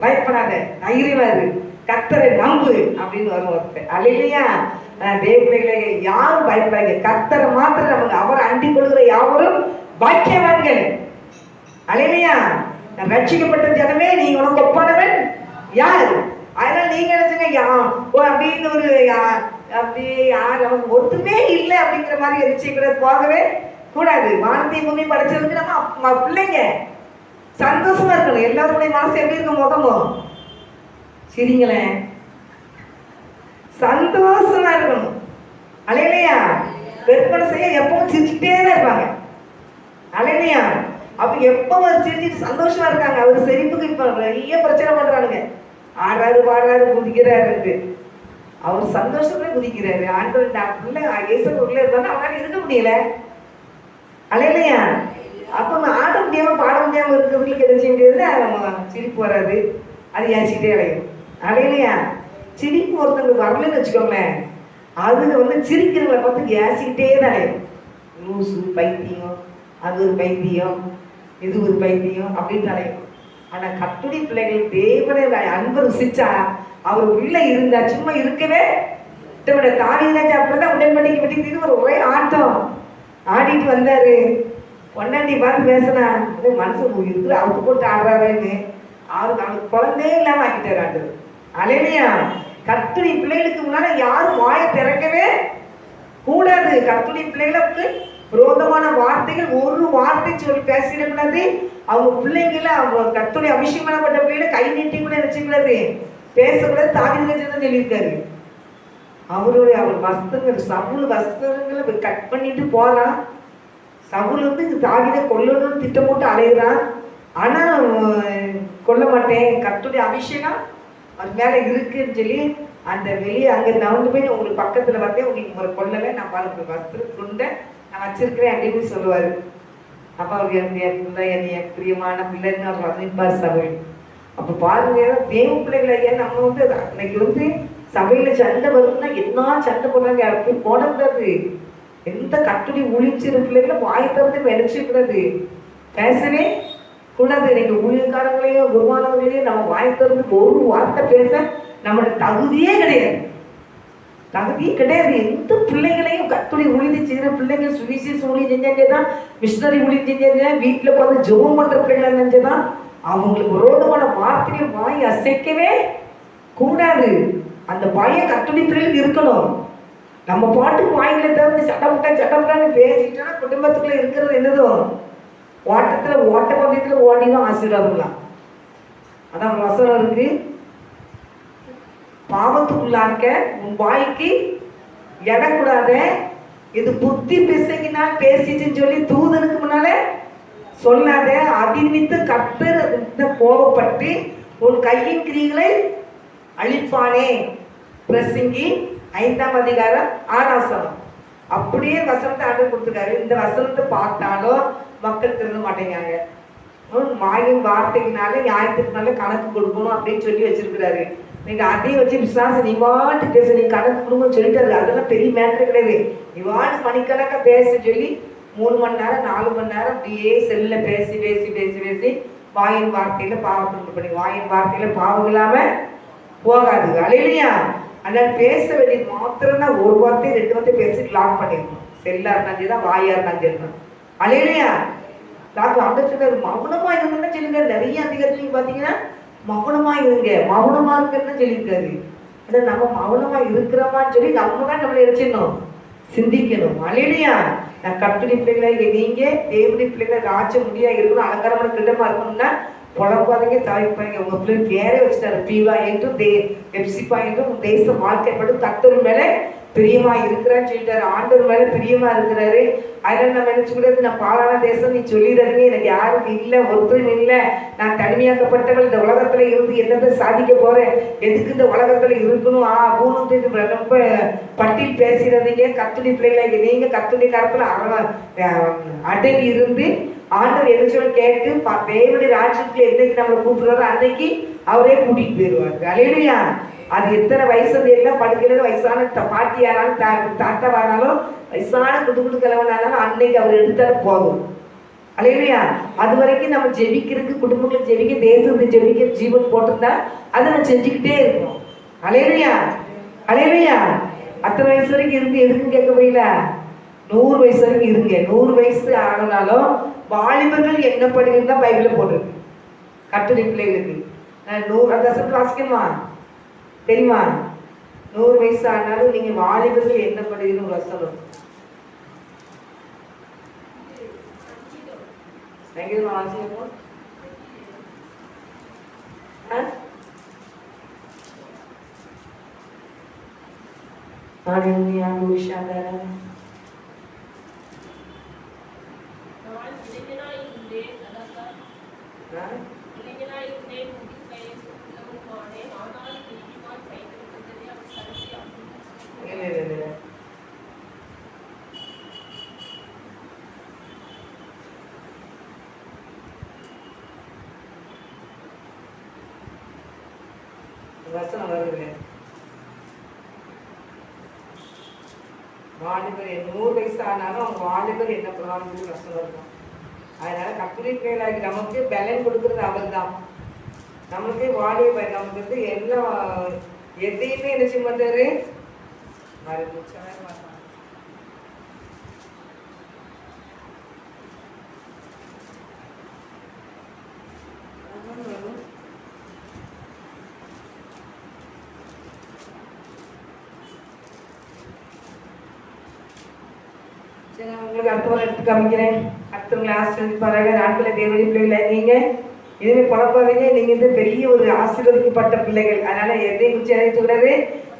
பயப்படாத தைரியமா கத்தரை நம்பு அப்படின்னு வரும் ஒருத்தர். அல்லையா தேவப்பிள்ளைகளை யாரும் பயப்படாங்க கத்தரை மாத்திரம் நமக்கு அவர் அண்டி கொள்கிற யாவரும் பாக்கியவான்கள். அல்லையா ரட்சிக்கப்பட்ட ஜனமே நீங்க உனக்கு ஒப்பானவன் யார்? அதனால நீங்க நினைச்சுங்க யா ஓ அப்படின்னு ஒரு யா- அப்படி யார் அவங்க ஒத்துமே இல்லை அப்படிங்கிற மாதிரி எரிச்சிக்கிறது போகவே கூடாது. வானத்தை பூமி படைச்சதுக்கு நம்ம பிள்ளைங்க. சந்தோஷமா இருக்கணும் எல்லாருடைய மனசு எப்படி இருக்கும் முகமும் சிரிங்களேன் சந்தோஷமா இருக்கணும் அலையிலையா? விற்பனை செய்ய எப்பவும் சிரிச்சுட்டே தான் இருப்பாங்க. அலையிலையா? அப்ப எப்பவும் சிரிச்சுட்டு சந்தோஷமா இருக்காங்க. அவர் செரிப்புக்கு இப்ப நிறைய பிரச்சனை பண்றானுங்க. ஆடுறாரு பாடுறாரு குதிக்கிறாரு அவர் சந்தோஷத்துல குதிக்கிறாரு. ஆண்டவர் நான் பிள்ளை இயேசு உள்ள இருந்தாலும் அவனால இருக்க முடியல. அலையிலையா? அப்ப நம்ம ஆட முடியாம பாட முடியாம இருக்கிறவங்களுக்கு எதை செய்ய முடியாது சிரிப்பு வராது. அது ஏசிக்கிட்டே அலையும் அலையிலையா சிரிப்பு ஒருத்தவங்க வரலன்னு வச்சுக்கோங்களேன். அதுங்க வந்து சிரிக்கிறவங்களை பார்த்து ஏசிக்கிட்டே தான் அலையும் லூசு பைத்தியம் அது ஒரு பைத்தியம் இது ஒரு பைத்தியம் அப்படின்னு அலையும் ஆனா கட்டுடி பிள்ளைகள் தேவனே அன்பு ருசிச்சா அவர் உள்ள இருந்தா சும்மா இருக்கவே விட தாவிதாச்சு அப்படிதான் உடன்படிக்கை பற்றி ஒரு ஒரே ஆட்டம். ஆடிட்டு வந்தாரு. பொன்னாண்டி பார்த்து பேசினா மனசு இருக்குது அவருக்கு போட்டு ஆடுறாருன்னு அவருக்கு அவனுக்கு குழந்தையே இல்லாம ஆக்கிட்டாரு ஆண்டு அலையிலையா? பிள்ளைகளுக்கு முன்னால யாரும் வாயை திறக்கவே கூடாது. கத்துணி பிள்ளைகளுக்கு விரோதமான வார்த்தைகள் ஒரு வார்த்தை சொல்லி பேசிடக்கூடாது. அவங்க பிள்ளைங்கள அவங்க கத்துடி அபிஷேகம் பண்ணப்பட்ட பிள்ளைகளை கை நீட்டி கூட நினைச்சுக்கூடாது பேசக்கூடாது தாவித வச்சுதான் சொல்லியிருக்காரு அவருடைய அவர் வஸ்திரங்கள் சமூக வஸ்திரங்களை கட் பண்ணிட்டு போறான். சவுல் வந்து தாவித கொல்லணும்னு திட்டம் போட்டு அலையிறான். ஆனால் கொல்ல மாட்டேன். கத்துடைய அபிஷேகம் அது மேலே இருக்குன்னு சொல்லி அந்த வெளியே அங்கே நவந்து போய் உங்களுக்கு பக்கத்தில் வந்தேன் உங்களுக்கு உங்களை கொல்லலை நான் பாருங்க வஸ்திரம் துண்டை நான் வச்சிருக்கிறேன் அப்படின்னு சொல்லுவாரு. அப்போ அவர் என்னுடைய பிள்ளை என்னுடைய பிரியமான பிள்ளைன்னு அவர் வர்ணிப்பார் சபையில் அப்போ பாருங்க தேவ பிள்ளைகளை ஐயா நம்ம வந்து அன்னைக்கு வந்து சபையில் சண்டை வரும்னா என்ன சண்டை போடுறாங்க? அப்படி போடக்கூடாது எந்த கட்டுடி ஒளிச்சிரு பிள்ளைகளை வாய் திறந்து விளைச்சிக்கூடாது பேசவே கூடாது. இன்னைக்கு ஊழியக்காரங்களையோ குருவானவர்களையும் நம்ம வாய் திறந்து ஒரு வார்த்தை பேச நம்மளோட தகுதியே கிடையாது. தகுதியே கிடையாது. எந்த பிள்ளைகளையும் கத்துடி உழுதி செய்கிற பிள்ளைங்க சுவிசேஷ ஊழியம் தான் மிஷினரி ஊழியம் செஞ்சாங்க வீட்டில் உட்காந்து ஜெபம் பண்ற பிள்ளைங்க செஞ்சதான் அவங்களுக்கு விரோதமான வார்த்தையை வாய் அசைக்கவே கூடாது. அந்த பயம் கத்துடி பிள்ளைகளுக்கு இருக்கணும். நம்ம பாட்டுக்கு வாயில திறந்து சட்டப்பட்ட சட்டப்பட்டான்னு பேசிட்டோம்னா குடும்பத்துக்குள்ள இருக்கிறது என்னதோ? ஓட்டத்துல ஓட்ட பந்தயத்துல ஓடிதான் ஆசீர்வாதம்லாம். அதான் வசனம் இருக்கு. பாவத்துக்குள்ளாக்க உன் வாய்க்கு எடக்கூடாத இது புத்தி பிசங்கினால் பேசிட்டுன்னு சொல்லி தூதனுக்கு முன்னால சொல்லாத. அதிர்வித்து கத்தர் கோபப்பட்டு உன் கையின் கிரிகளை அழிப்பானே. பிரசங்கி ஐந்தாம் அதிகாரம் ஆறாம் அப்படியே வசனத்தை ஆண்டு கொடுத்துருக்காரு. இந்த வசனத்தை பார்த்தாலும் மக்கள் திருந்த மாட்டேங்கிறாங்க. ஹம், மாயின் வார்த்தைக்குனால நியாயத்துக்குனால கணக்கு கொடுக்கணும் அப்படின்னு சொல்லி வச்சிருக்கிறாரு. நீங்க அதையும் வச்சு விசுவாசம் நீ வாட்டு பேச. நீ கணக்கு கொடுங்கன்னு சொல்லிட்டாரு அதெல்லாம் பெரிய மேட்ரு கிடையாது. நீ வாட்டு மணிக்கணக்கா பேச சொல்லி மூணு மணி நேரம் நாலு மணி நேரம் அப்படியே செல்ல பேசி பேசி பேசி பேசி வாயின் வார்த்தையில பாவம் பண்ணி வாயின் வார்த்தையில பாவம் இல்லாம போகாது. அலையிலையா அதனால பேச வேண்டியது மாத்திரம் தான் ஒரு வார்த்தை ரெண்டு வார்த்தை பேசி லாக் பண்ணிருக்கணும் செல்லா இருந்தாலும் சரி தான் வாயா இருந்தாலும் சரி அலையிலையா? லாக் அங்க சொல்றாரு மௌனமா இருங்கன்னா சொல்லுங்க நிறைய அதிகாரத்துலையும் பாத்தீங்கன்னா மௌனமா இருங்க. மௌனமா இருக்குன்னு சொல்லியிருக்காரு. ஆனா நம்ம மௌனமா இருக்கிறோமான்னு சொல்லி நம்ம தான் நம்மளை வச்சிடணும். சிந்திக்கணும். அலையிலையா? நான் கட்டுரை பிள்ளைகளை நீங்க தேவடி பிள்ளைகளை ராஜ முடியா இருக்கணும் அலங்காரமான கிட்டமா இருக்கணும்னா புலம்பாதீங்க தவிப்பாங்க உங்க பிள்ளை பேரே வச்சுட்டாரு. பீவா என்றும் தே எப்சிப்பா என்றும் உன் தேசம் வாழ்க்கைப்படும் கத்தர் மேலே பிரியமா இருக்கிறான்னு சொல்லிட்டாரு. ஆண்டவர் மேல பிரியமா இருக்கிறாரு. அதனால நம்ம என்ன சொல்றது? நான் பாலான தேசம் நீ சொல்லிடுறதுன்னு எனக்கு யாரும் இல்லை ஒருத்தரும் இல்லை. நான் தனிமையாக்கப்பட்டவள். இந்த உலகத்துல இருந்து என்னத்தை சாதிக்க போறேன்? எதுக்கு இந்த உலகத்துல இருக்கணும்? ஆ பூணும் ரொம்ப பட்டியல் பேசுறதீங்க. கத்துடி பிள்ளைகளை நீங்க கத்துடி காலத்துல அடங்கி இருந்து ஆண்டவர் எது சொல்ல கேட்டு தேவனுடைய ராஜ்யத்துல என்னைக்கு நம்மளை கூப்பிடுறாரோ அன்னைக்கு அவரே கூட்டிட்டு போயிடுவாரு அலையிலையா. அது எத்தனை வயசு எல்லாம் படுக்கிறது வயசான பாட்டி பாட்டியானாலும் தா- தாத்தாவானாலும் வயசான குடு குடு கிழவனாலும் அன்னைக்கு அவர் எடுத்தாலும் போதும். அலையிலையா. அது வரைக்கும் நம்ம ஜெபிக்கிறதுக்கு குடும்பங்களை ஜெபிக்க தேசத்தை ஜெபிக்க ஜீவன் போட்டிருந்தா அதை நம்ம செஞ்சுக்கிட்டே இருக்கணும் அலையிலையா. அலையிலையா. அத்தனை வயசு வரைக்கும் இருந்து எதுக்கும் கேட்க போயில நூறு வயசு வரைக்கும் இருங்க. நூறு வயசு ஆனாலும் வாலிபர்கள் என்ன தான் பைபிளில் போட்டிருக்கு கட்டுரை பிள்ளைகளுக்கு நூறு அந்த வாசிக்கணுமா தெரியுமா நூறு வயசு ஆனாலும் நீங்க வாலிபர்கள் என்ன பண்ணுவீங்கன்னு ஒரு வருஷம் வரும் சங்கீதம் வாசிக்கணும் Hallelujah, Lushadara. ஆனாலும் நீதிமான் வசனம் வருது வாலிபர் நூறு வயசு ஆனாலும் அவங்க வாலிபர் என்ன பண்ணுவாங்க வசனம் இருக்கும். அதனால கத்துரை பிள்ளைகளாகி நமக்கு பலன் கொடுக்கறது அவர் தான் நமக்கு வாலிபர் நமக்கு வந்து எல்லா எதையுமே என்ன செய்ய மாட்டாரு? மறுபடியும் சரி நான் உங்களுக்கு அடுத்த வாரம் எடுத்து காமிக்கிறேன். அடுத்தவங்களை ஆசீர்வதிப்பாராக நாட்களை தேவடி பிள்ளைகளை நீங்க இதுவே குழப்பாதீங்க நீங்க வந்து பெரிய ஒரு ஆசீர்வதிக்கப்பட்ட பிள்ளைகள். அதனால எதையும் குச்சி அழைத்து விடாது.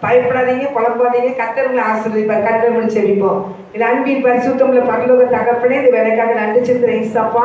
பயப்படாதீங்க குழப்பாதீங்க கத்தவங்களை ஆசீர்வதிப்பார். கத்தவங்களை செவிப்போம் இது அன்பின் பரிசுத்தம்ல பரலோக தகப்பனே இது வேலைக்காக நன்றி செலுத்துற இசப்பா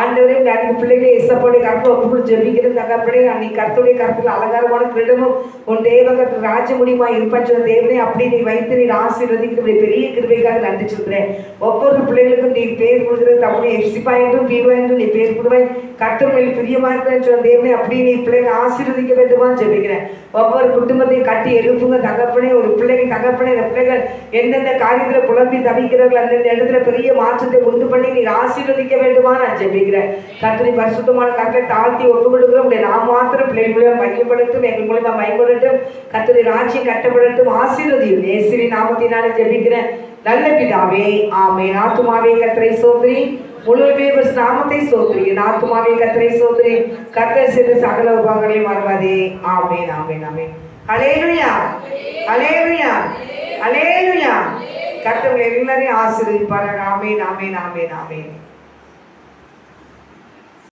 ஆண்டவரே இந்த அன்பு பிள்ளைகளை இசப்போடைய கற்பை ஒப்புக்குள் ஜெபிக்கிறது தகப்பனே நீ கருத்துடைய கருத்துல அலங்காரமான கிரீடமும் உன் தேவகத்து ராஜ முடியுமா இருப்பற்ற தேவனே அப்படி நீ வைத்து நீ ஆசீர்வதிக்கிற பெரிய கிருபைக்காக நன்றி சொல்றேன் ஒவ்வொரு பிள்ளைகளுக்கும் நீ பேர் கொடுக்குறது அப்படி எப்சிப்பா என்றும் பீவா என்றும் நீ பேர் கொடுவாய். கட்டுமையில் பிரியமா இருக்கிறேன்னு சொன்ன தேவனே அப்படி நீ பிள்ளைகளை ஆசீர்வதிக்க வேண்டுமா ஜெபிக்கிறேன். ஒவ்வொரு குடும்பத்தையும் கட்டி எழுப்புங்க தகப்பனே ஒரு பிள்ளைங்க தகப்பனே இந்த பிள்ளைகள் எந்தெந்த காரியத்துல புலம்பி தவிக்கிறார்கள் அந்தந்த இடத்துல பெரிய மாற்றத்தை உண்டு பண்ணி நீ ஆசீர்வதிக்க வேண்டுமா நான் ஜெபிக்கிறேன். கர்த்தரை பரிசுத்தமான கர்த்தரை தாழ்த்தி ஒப்பு கொடுக்கிறோம் உடைய நான் மாத்திரம் பிள்ளைகள் மூலியமா மையப்படட்டும் எங்கள் மூலியமா மையப்படட்டும் கர்த்தரை ராட்சியம் கட்டப்படட்டும். ஆசீர்வதியும் நேசிரி நாமத்தினாலே ஜெபிக்கிறேன். நல்ல பிதாவே ஆமே ஆத்துமாவே கத்திரை சோதரி. முழுவதுமே பஸ் நாமத்தை சோதரி ஆத்துமாவே கத்தரை சோதரி கர்த்தர் செய்த சகல உபகங்களையும் மறவாதே. ஆமேன் ஆமேன் ஆமேன். ஹalleluya ஹalleluya ஹalleluya கத்தவங்க எல்லாரையும் ஆசீர்வதிப்பார்கள் ஆமேன் ஆமேன் ஆமேன் ஆமேன்.